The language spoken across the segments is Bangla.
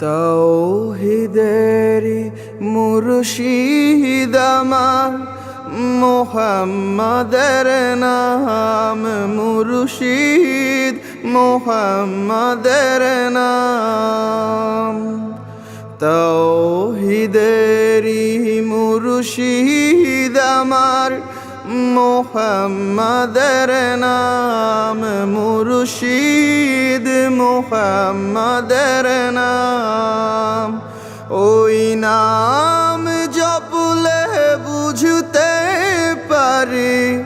তৌহিদেরি মুর্শিদ আমার। মোহাম্মদের নাম মুর্শিদ, মোহাম্মদের নাম। তৌহিদেরি মুর্শিদ আমার, মোহাম্মদের নাম মুর্শিদ, মোহাম্মদের নাম। ওই নাম জপলে বুঝতে পারি,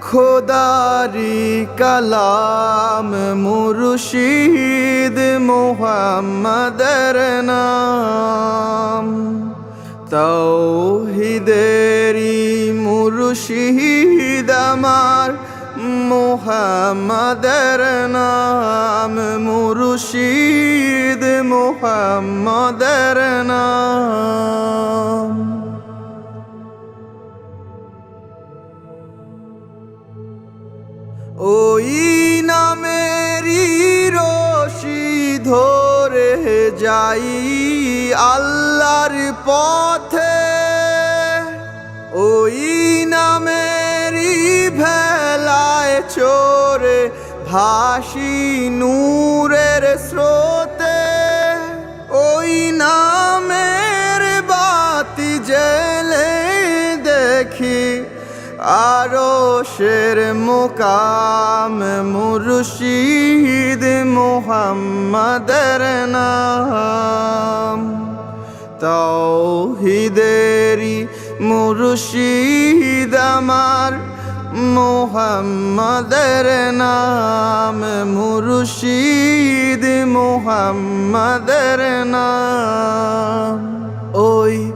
খোদারি কালাম মুর্শিদ মোহাম্মদের নাম। তৌহিদেরি মুর্শিদ আমার মোহাম্মদের নাম। ওই নামেরই রশি ধরে যাই আল্লাহর পথে। ওই নামেরই ভেলায় চোরে ভাসি নূরের স্রোতে। ওই নামের বাতি জেলে দেখি আরও শের মোকাম মুর্শিদ মোহাম্মদের নাম। তৌহিদেরি মুর্শিদ আমার মোহাম্মদের নাম। মুর্শিদ মোহাম্মদের নাম। ওই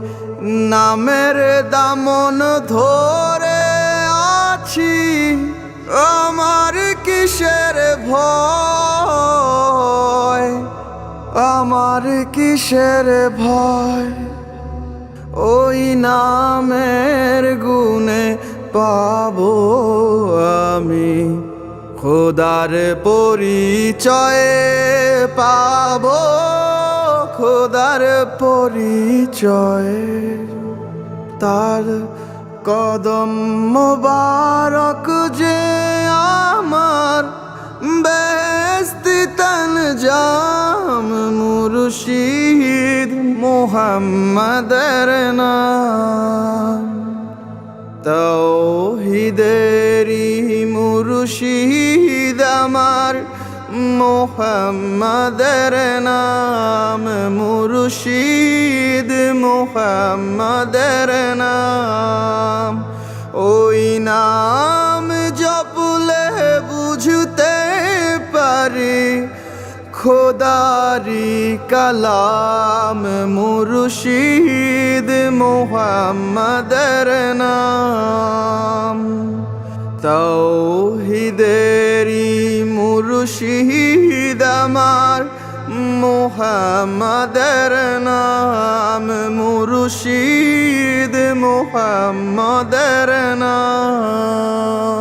নামের দামন ধরে আমার কিসের ভয়? আমার কিসের ভয়? ওই নামের গুণে পাবো আমি। খোদার পরিচয়ে পাবো। খোদার পরিচয় তার কদম মোবারক যে আমার বেস্তিতন জাম মুর্শিদ মোহাম্মদের নাম। তৌহিদেরি মুর্শিদ আমার মোহাম্মদের নাম মুর্শিদ, মোহাম্মদের নাম। ওই নাম জপলে বুঝতে পারি, খোদারি কালাম মুর্শিদ, মোহাম্মদের নাম। তৌহিদেরি মুর্শিদ আমার মোহাম্মদের নাম। মুর্শিদ মোহাম্মদের নাম।